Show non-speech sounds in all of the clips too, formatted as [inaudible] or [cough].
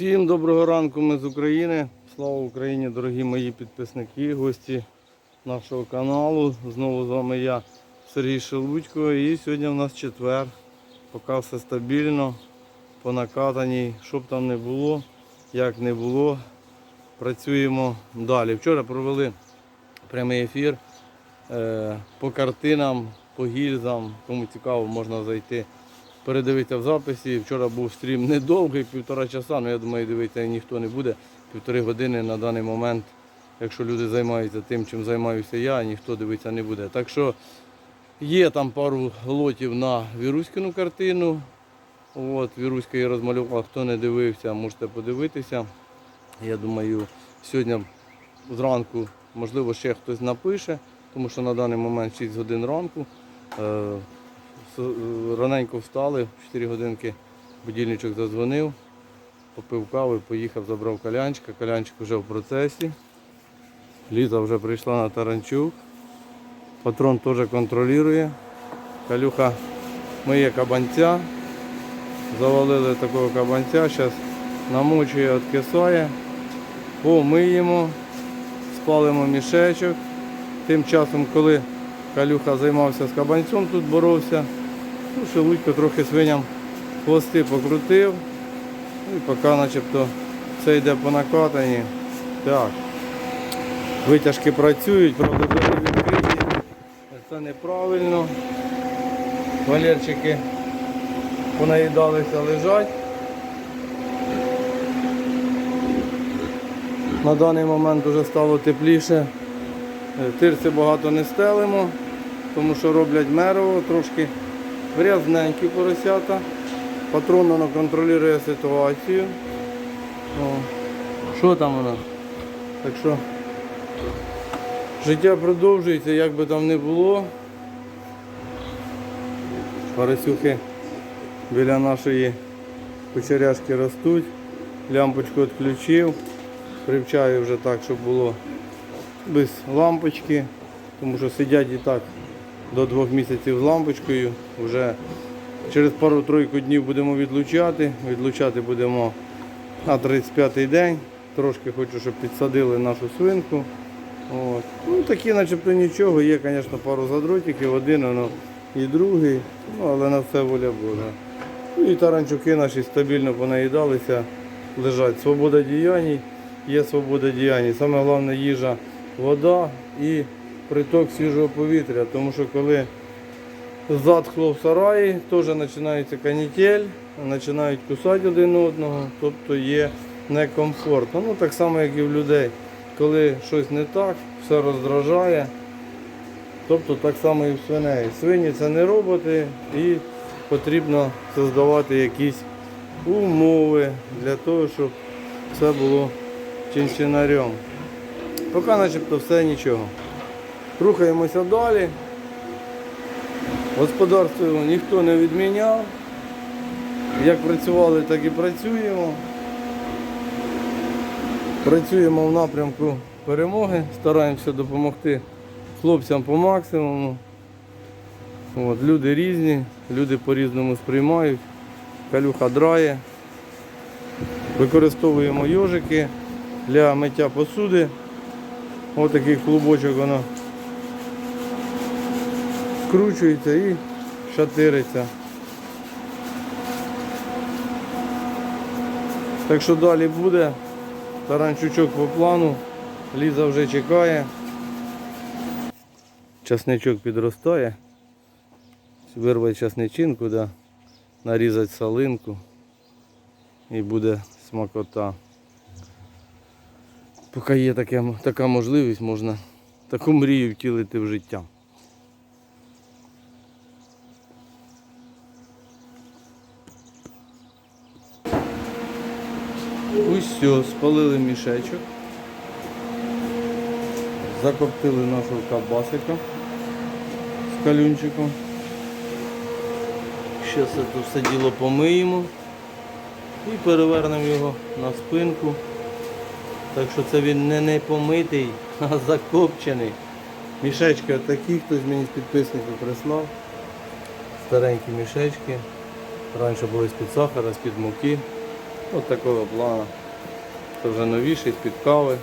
Всім доброго ранку, ми з України. Слава Україні, дорогі мої підписники, гості нашого каналу. Знову з вами я, Сергій Шелудько. І сьогодні у нас четвер. Поки все стабільно, по накатаній, щоб там не було, як не було. Працюємо далі. Вчора провели прямий ефір е, по картинам, по гільзам. Кому цікаво, можна зайти передивитися в записі. Вчора був стрім недовгий, півтора часа, але я думаю, дивитися ніхто не буде. Півтори години на даний момент, якщо люди займаються тим, чим займаюся я, ніхто дивитися не буде. Так що є там пару лотів на Віруськину картину. От, Віруська я розмалював, хто не дивився, можете подивитися. Я думаю, сьогодні зранку, можливо, ще хтось напише, тому що на даний момент 6 годин ранку. Е, Раненько встали, в 4 годинки будильничок зазвонив, попив кави, поїхав, забрав калянчика. Калянчик вже в процесі. Ліза вже прийшла на таранчук. Патрон теж контролює. Калюха миє кабанця. Завалили такого кабанця, зараз намочує, відкисає. Помиємо, спалимо мішечок. Тим часом, коли Калюха займався з кабанцем, тут боровся, ну, Шелудько трохи свиням хвости покрутив. Ну, і поки начебто все йде по накатанні. Так. Витяжки працюють, правда, двері відкриті. Це неправильно. Валерчики понаїдалися лежать. На даний момент вже стало тепліше. Е, Тирси багато не стелимо, тому що роблять мерово, трошки грязненькі поросята. Патрон воно контролює ситуацію. О, Що там воно? Так що життя продовжується, як би там не було. Поросюхи біля нашої кучеряшки ростуть. Лямпочку відключив. Привчаю вже так, щоб було без лампочки, тому що сидять і так до двох місяців з лампочкою. Вже через пару-тройку днів будемо відлучати. Відлучати будемо на 35-й день. Трошки хочу, щоб підсадили нашу свинку. От. Ну, такі начебто нічого. Є, звісно, пару задротиків, один воно і другий, ну, але на все воля Божа. Ну і таранчуки наші стабільно понаїдалися, лежать. Свобода діянь, є свобода діянь. Саме головне їжа, вода і приток свіжого повітря. Тому що коли затхло в сараї, теж починається канітель, починають кусати один одного, тобто є некомфортно. Ну так само, як і в людей. Коли щось не так, все роздражає. Тобто так само і в свиней. Свині це не роботи і потрібно создавати якісь умови для того, щоб все було чинчинарем. Поки начебто все нічого. Рухаємося далі. Господарство ніхто не відміняв. Як працювали, так і працюємо. Працюємо в напрямку перемоги, стараємося допомогти хлопцям по максимуму. От, люди різні, люди по-різному сприймають. Калюха драє. Використовуємо йожики для миття посуди. Ось такий клубочок воно скручується і шатириться. Так що далі буде. Таранчучок по плану. Ліза вже чекає. Часничок підростає. Вирвати часничинку, да, нарізати салинку і буде смакота. Поки є таке, така можливість, можна таку мрію втілити в життя. Ось все, спалили мішечок. Закоптили нашого кабасика з калюнчиком. Зараз це все діло помиємо і перевернемо його на спинку. Так що це він не не помитий, [laughs] а закопчений. Мішечки такі, хтось мені з підписників прислав. Старенькі мішечки. Раніше були з-під сахара, з-під муки. Ось такого плану. Це вже новіший з-під кави.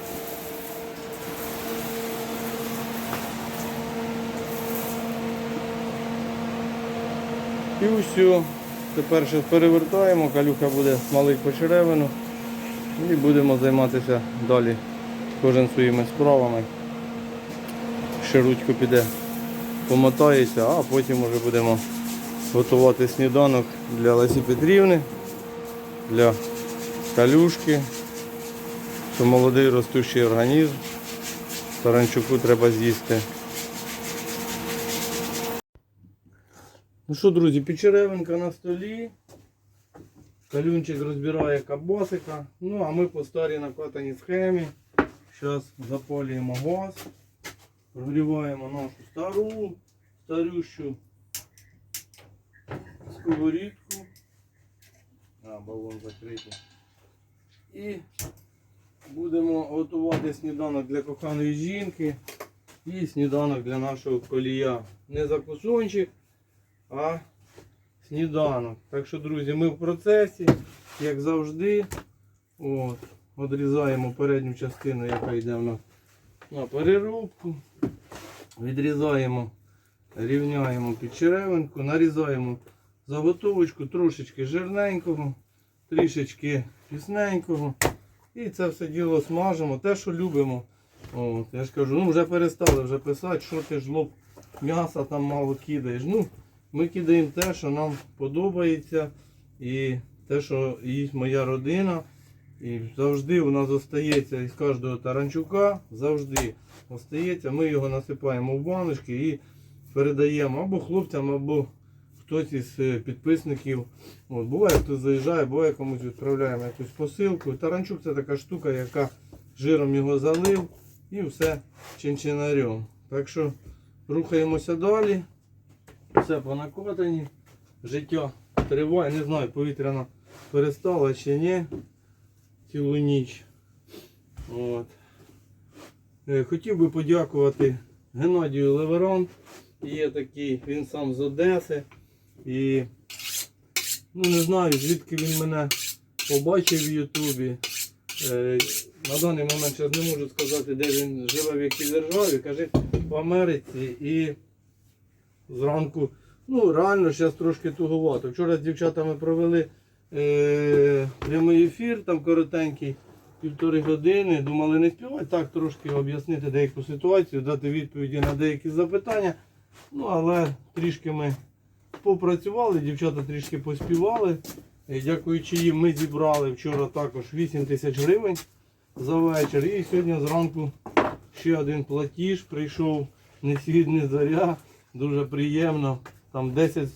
І все. Тепер ще перевертаємо, калюха буде малий по черевину. І будемо займатися далі кожен своїми справами. Ще рудько піде, помотається, а потім вже будемо готувати сніданок для Лесі Петрівни, для калюшки, що молодий ростущий організм. Таранчуку треба з'їсти. Ну що, друзі, печеревинка на столі. Калюнчик розбирає кабасика. Ну, а ми по старій накатаній схемі. Зараз запалюємо газ. Прогріваємо нашу стару, старющу сковорідку. А, балон закритий. І будемо готувати сніданок для коханої жінки і сніданок для нашого колія. Не закусончик, а сніданок. Так що, друзі, ми в процесі, як завжди. От, Одрізаємо передню частину, яка йде в нас на переробку. Відрізаємо, рівняємо під черевинку, нарізаємо заготовочку трошечки жирненького, трішечки пісненького. І це все діло смажимо, те, що любимо. От, я ж кажу, ну вже перестали вже писати, що ти ж лоб м'яса там мало кидаєш. Ну, ми кидаємо те, що нам подобається, і те, що їсть моя родина. І завжди у нас остається із кожного таранчука, завжди остається. Ми його насипаємо в баночки і передаємо або хлопцям, або хтось із е, підписників. От, буває, хтось заїжджає, буває комусь відправляємо якусь посилку. Таранчук це така штука, яка жиром його залив і все чинчинарем. Так що рухаємося далі. Все по накатанні. Життя триває, не знаю, повітряна перестала чи ні. Цілу ніч. От. Е, Хотів би подякувати Геннадію Леверон. Є такий, він сам з Одеси. І ну не знаю, звідки він мене побачив в Ютубі. Е, На даний момент зараз не можу сказати, де він живе, в якій державі. Каже, в Америці. І зранку, ну реально зараз трошки туговато. Вчора з дівчатами провели е, прямий ефір, там коротенький, півтори години. Думали не співати, так трошки об'яснити деяку ситуацію, дати відповіді на деякі запитання. Ну, але трішки ми попрацювали, дівчата трішки поспівали. І дякуючи їм, ми зібрали вчора також 8 тисяч гривень за вечір. І сьогодні зранку ще один платіж прийшов не заря. Дуже приємно. Там 10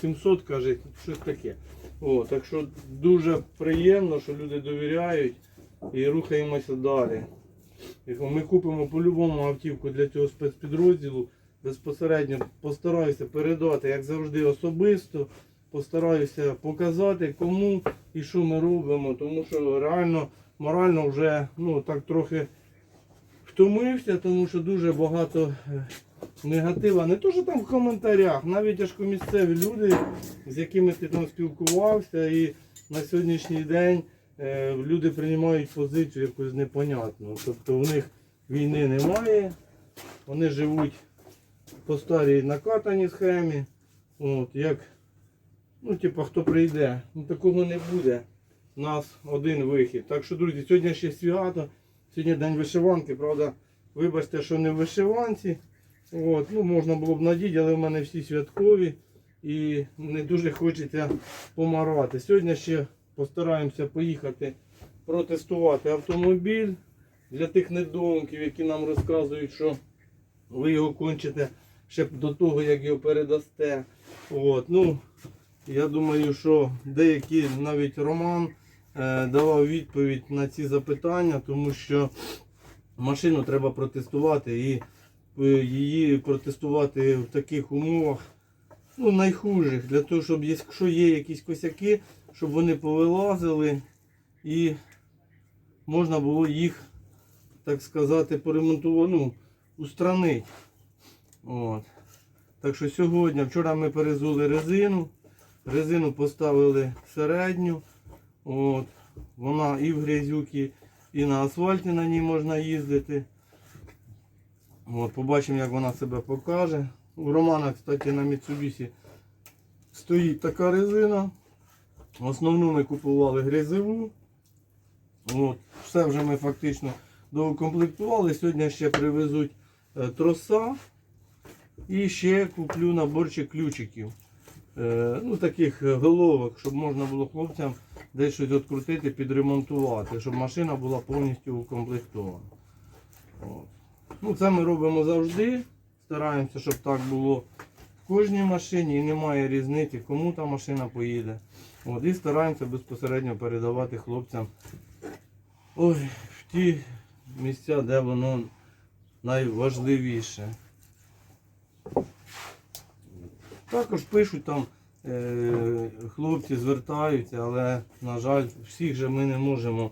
700 каже, щось таке. О, так що дуже приємно, що люди довіряють і рухаємося далі. Ми купимо по-любому автівку для цього спецпідрозділу. Безпосередньо постараюся передати, як завжди, особисто. Постараюся показати, кому і що ми робимо, тому що реально морально вже ну, так трохи втомився, тому що дуже багато е, негатива. Не то, що там в коментарях, навіть аж місцеві люди, з якими ти там спілкувався, і на сьогоднішній день е, люди приймають позицію якусь непонятну. Тобто в них війни немає, вони живуть по старій накатаній схемі. От, як, ну, типа, хто прийде, ну такого не буде. У нас один вихід. Так що, друзі, сьогодні ще свято, сьогодні день вишиванки, правда, вибачте, що не в вишиванці. От, ну, можна було б надіти, але в мене всі святкові і не дуже хочеться помарати. Сьогодні ще постараємося поїхати протестувати автомобіль для тих недоумків, які нам розказують, що ви його кончите ще до того, як його передасте. От, ну, я думаю, що деякі навіть Роман е, давав відповідь на ці запитання, тому що машину треба протестувати і е, її протестувати в таких умовах ну, найхужих, для того, щоб якщо є якісь косяки, щоб вони повилазили і можна було їх, так сказати, поремонтувати, ну, устранити. От. Так що сьогодні, вчора ми перезули резину, резину поставили середню. От. Вона і в грязюки, і на асфальті на ній можна їздити. От, побачимо, як вона себе покаже. У Романа, кстати, на Mitsubishi стоїть така резина. Основну ми купували грязеву. От, все вже ми фактично доукомплектували. Сьогодні ще привезуть е, троса. І ще куплю наборчик ключиків. Е, ну, таких е, головок, щоб можна було хлопцям десь щось відкрутити, підремонтувати, щоб машина була повністю укомплектована. От. Ну, це ми робимо завжди. Стараємося, щоб так було в кожній машині і немає різниці, кому та машина поїде. От, і стараємося безпосередньо передавати хлопцям ой, в ті місця, де воно найважливіше. Також пишуть там, е, хлопці звертаються, але, на жаль, всіх же ми не можемо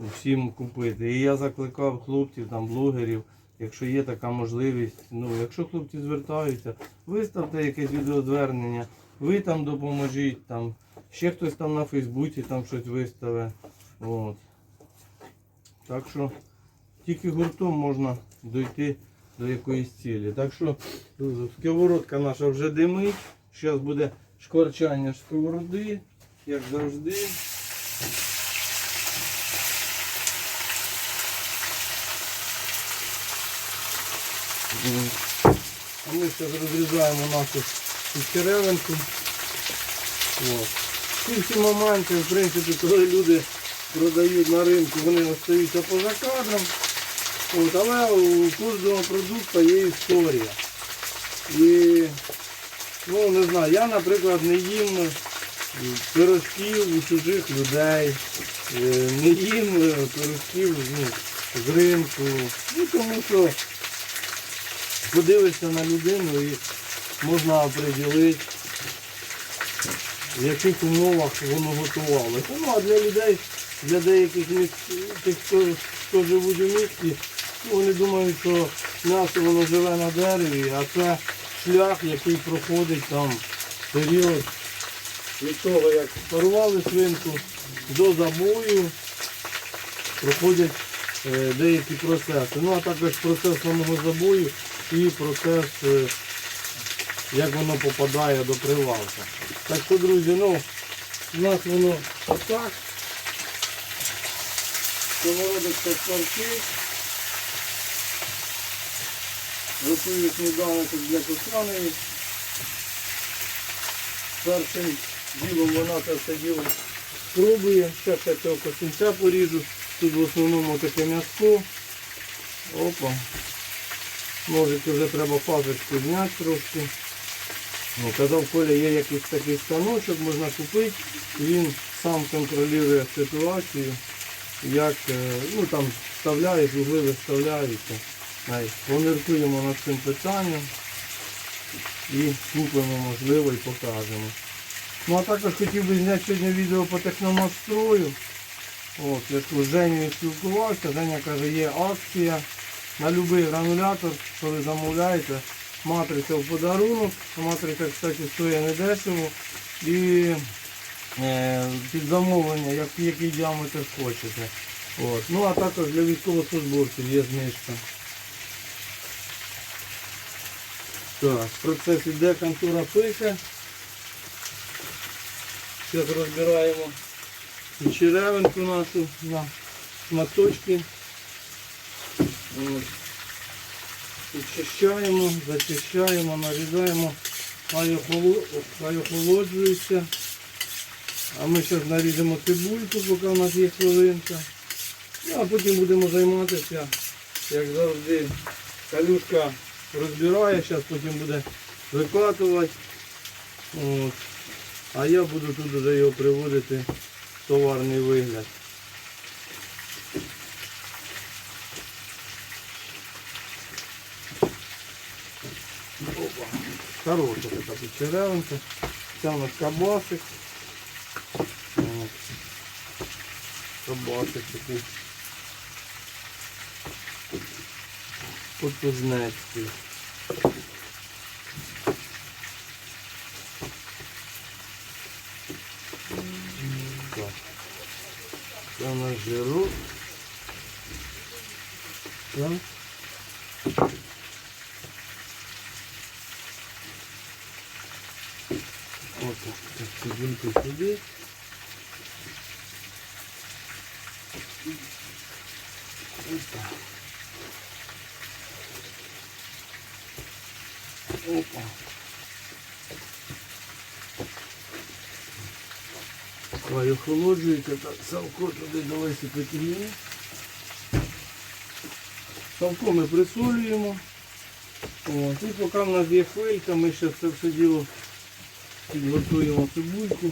всім купити. І я закликав хлопців, там, блогерів, якщо є така можливість, ну, якщо хлопці звертаються, виставте якесь відеозвернення, ви там допоможіть, там, ще хтось там на Фейсбуці там щось виставить. От. Так що тільки гуртом можна дойти до якоїсь цілі. Так що сковородка наша вже димить. Зараз буде шкварчання сковороди, як завжди. А ми зараз розрізаємо нашу черевинку. От. Ці всі моменти, в принципі, коли люди продають на ринку, вони остаються поза кадром. От, але у кожного продукту є історія. І, ну не знаю, я, наприклад, не їм пирожків у чужих людей, е, не їм пирожків ну, з ринку. Ну тому що подивишся на людину і можна оприділити, в яких умовах воно готувалося. Ну а для людей, для деяких тих, хто, хто живуть у місті, вони думають, що м'ясо воно живе на дереві, а це шлях, який проходить там період від того, як парували свинку до забою, проходять е, деякі процеси. Ну а також процес самого забою і процес, е, як воно попадає до прилавка. Так що, друзі, ну, у нас воно отак. Сковородочка смарки. Готую сніданок для коханої. Першим ділом вона це все діло спробує. Зараз цього косинця поріжу. Тут в основному таке м'ясо. Опа. Ножик вже треба фазочку зняти трошки. Ну, казав Коля, є якийсь такий станочок, можна купити. Він сам контролює ситуацію. Як е, ну, там вставляєш, угли виставляються. Ай, Поміркуємо над цим питанням і купимо, можливо, і покажемо. Ну а також хотів би зняти сьогодні відео по техномастрою. От, я з Женєю спілкувався, Женя каже, є акція на будь-який гранулятор, що ви замовляєте. Матриця в подарунок. Матриця, кстати, стоїть недешево. І е, під замовлення, як, який діаметр хочете. От. Ну а також для військовослужбовців є знижка. Так, процес іде, контура пише. Зараз розбираємо черевинку нашу на шматочки. Очищаємо, зачищаємо, нарізаємо, хай охолоджується. А ми зараз наріжемо цибульку, поки у нас є хвилинка. Ну, а потім будемо займатися, як завжди, калюшка розбирає, зараз потім буде викатувати. От. А я буду тут вже його приводити в товарний вигляд. Хороша така тут черевинка. Це у нас кабасик. Кабасик такий. Потужнецький. Так. Це у нас жирок. Так. Ось так, цибульку сюди. Ось так. Опа. Хай охолоджується, так, салко туди Лесі Петрівни. Салко ми присолюємо. От. І поки в нас є хвилька, ми ще це все діло підготуємо цибульку.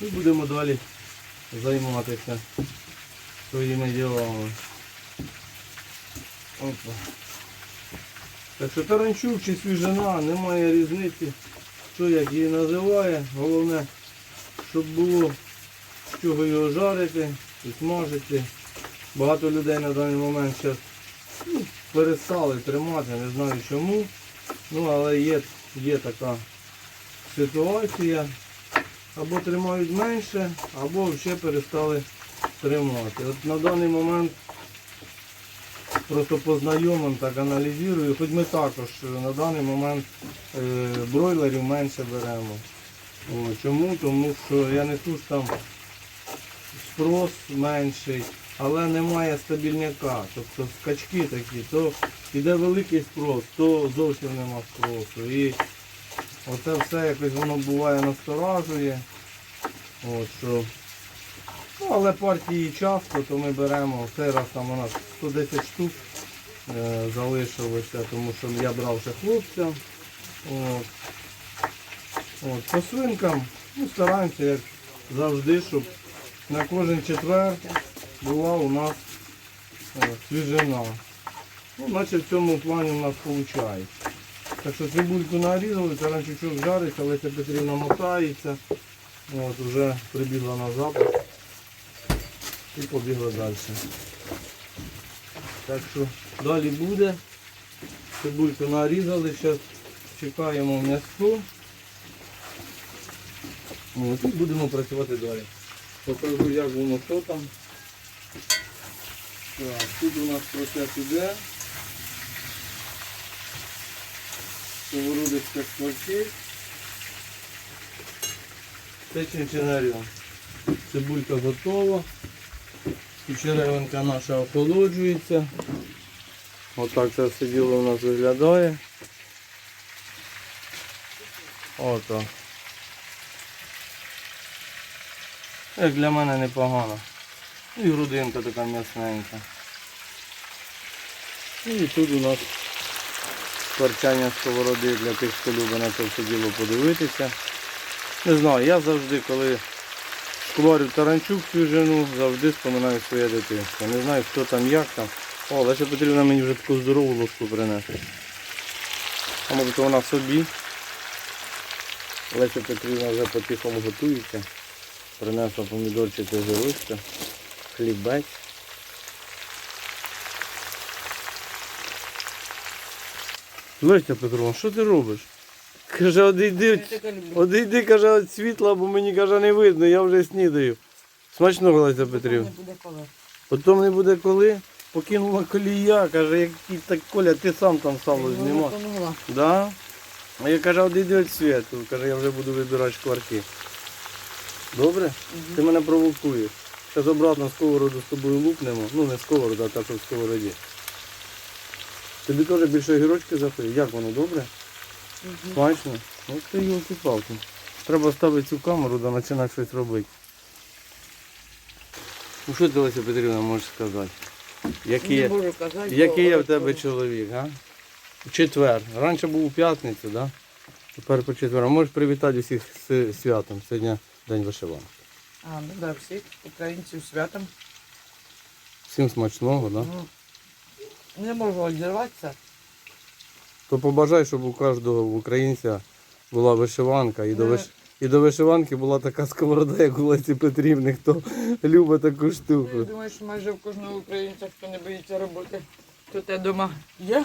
І будемо далі займатися своїми ділами. Опа. Так що таранчук чи свіжина, немає різниці, хто як її називає. Головне, щоб було з чого його жарити і смажити. Багато людей на даний момент зараз ну, перестали тримати, не знаю чому. Ну, але є, є така ситуація. Або тримають менше, або ще перестали тримати. От на даний момент просто по знайомим так аналізую. Хоч ми також на даний момент е, бройлерів менше беремо. О, чому? Тому що я несу ж там спрос менший, але немає стабільняка. Тобто скачки такі, то йде великий спрос, то зовсім нема спросу. І оце все якось воно буває насторажує. От, що Ну, але партії часто, то ми беремо. Цей раз там у нас 110 штук е, залишилося, тому що я брав ще хлопця. От. От, по свинкам ну, стараємося, як завжди, щоб на кожен четвер була у нас е, свіжина. Ну, наче в цьому плані у нас виходить. Так що цибульку нарізали, таранчучок жариться, Леся Петрівна мотається. От, вже прибігла на запах і побігла далі. Так що далі буде. Цибульку нарізали, зараз чекаємо м'ясо. І будемо працювати далі. Покажу, як воно що там. Так, тут у нас процес іде. Сковородочка шкварчить. Це чинчинаріон. Цибулька готова. І черевинка наша охолоджується. Отак це все діло у нас виглядає. Ото. Як для мене непогано. Ну і грудинка така м'ясненька. Ну, І тут у нас скорчання сковороди для тих, хто любить на це все діло подивитися. Не знаю, я завжди, коли шкварю таранчук свіжину, завжди споминаю своє дитинство. Не знаю, хто там, як там. О, Леся Петрівна мені вже таку здорову ложку принесла. А може то вона собі. Леся Петрівна вже по-тихому готується. Принесла помідорчики огірочка, хлібець. Леся Петровна, що ти робиш? Каже, одійди, одійди, каже, від світла, бо мені каже, не видно, я вже снідаю. Не буде коли. Потім не буде коли. Покинула колія, каже, який так Коля, ти сам там сало знімав. Да? А я каже, одійди від світу. Каже, я вже буду вибирати шкварки. Добре? Ти мене провокуєш. Зараз обратно сковороду з тобою лупнемо. Ну не сковороду, а так що в сковороді. Тобі теж більше огірочки заходять. Як воно добре? Смачно? Ось ти йолки палки Треба ставити цю камеру да починати щось робити. Ну що ти, Леся Петрівна, можеш сказати? Який можу казати. який бо- в тебе чоловік, а? В четвер. Раніше був у п'ятницю, да? Тепер по четвер. Можеш привітати усіх з святом. Сьогодні день вишиванки. А, ну да, всіх українців святом. Всім смачного, да? Ну, не можу відірватися. То побажай, щоб у кожного українця була вишиванка і до, Е. виш... і до вишиванки була така сковорода, як у Лесі Петрівни, хто любить таку Я штуку. думаю, що майже в кожного українця, хто не боїться роботи, то те вдома є.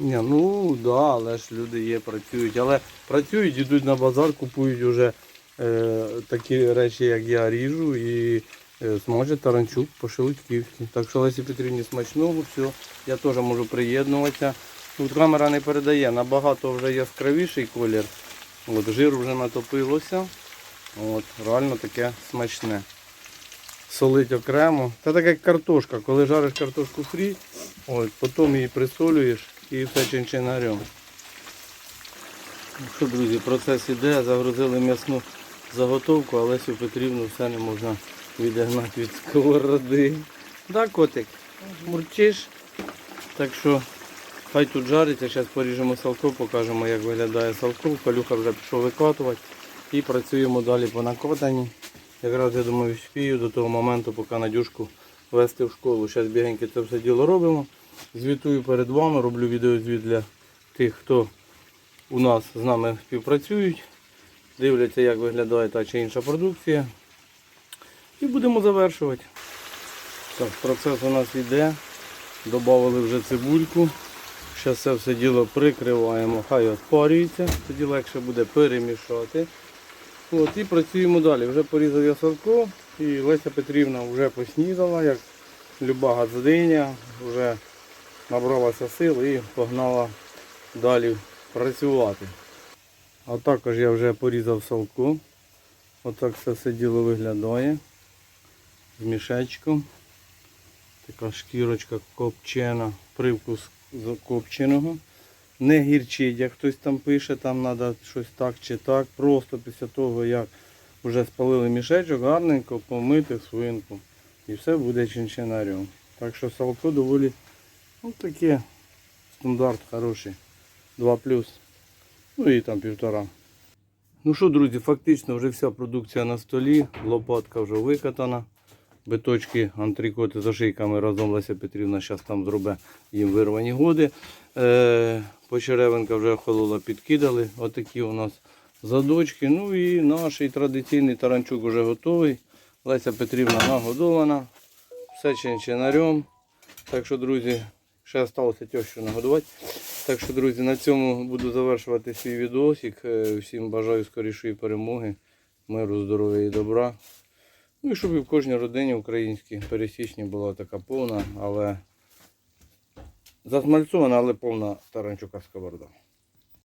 Ні, ну да, але ж люди є, працюють. Але працюють, йдуть на базар, купують уже е, такі речі, як я ріжу, і е, смажить таранчук по-шелудьківськи. Так що Лесі Петрівні смачного, все, я теж можу приєднуватися. Тут камера не передає, набагато вже яскравіший колір. От, жир вже натопилося. От, реально таке смачне. Солить окремо. Це так як картошка. Коли жариш картошку фрі, от, потім її присолюєш і все чинчинарем. Ну Що, друзі, процес іде, загрузили м'ясну заготовку, але Лесю Петрівну все не можна відігнати від сковороди. Да, котик? Мурчиш. Так що хай тут жариться, зараз поріжемо салко, покажемо, як виглядає салко. Калюха вже пішов викатувати і працюємо далі по накотанні. Якраз я думаю, вспію до того моменту, поки Надюшку вести в школу. Зараз бігеньки це все діло робимо. Звітую перед вами, роблю відеозвіт для тих, хто у нас з нами співпрацюють, дивляться, як виглядає та чи інша продукція. І будемо завершувати. Так, процес у нас йде. Добавили вже цибульку. Зараз це все діло прикриваємо, хай оспарюється, тоді легше буде перемішати. От, і працюємо далі. Вже порізав я садко і Леся Петрівна вже поснідала, як люба газдиня, вже набралася сил і погнала далі працювати. А також я вже порізав салку. Отак це все діло виглядає. З мішечком. Така шкірочка копчена, привкус з- копченого. Не гірчить, як хтось там пише, там треба щось так чи так. Просто після того, як вже спалили мішечок, гарненько помити свинку. І все буде чинчинарем. Так що салко доволі ну, таке стандарт хороший. 2 плюс. Ну і там півтора. Ну що, друзі, фактично вже вся продукція на столі. Лопатка вже викатана. Биточки, антрикоти з ошейками разом Леся Петрівна зараз там зробить їм вирвані годи. Е, почеревинка вже охолола, підкидали. Отакі у нас задочки. Ну і наш традиційний таранчук вже готовий. Леся Петрівна нагодована. Все чинчинарем. Так що, друзі, ще залишилося тещу нагодувати. Так що, друзі, на цьому буду завершувати свій відосик. Е, Всім бажаю скорішої перемоги, миру, здоров'я і добра. Ну і щоб і в кожній родині українській пересічні була така повна, але засмальцована, але повна таранчука сковорода.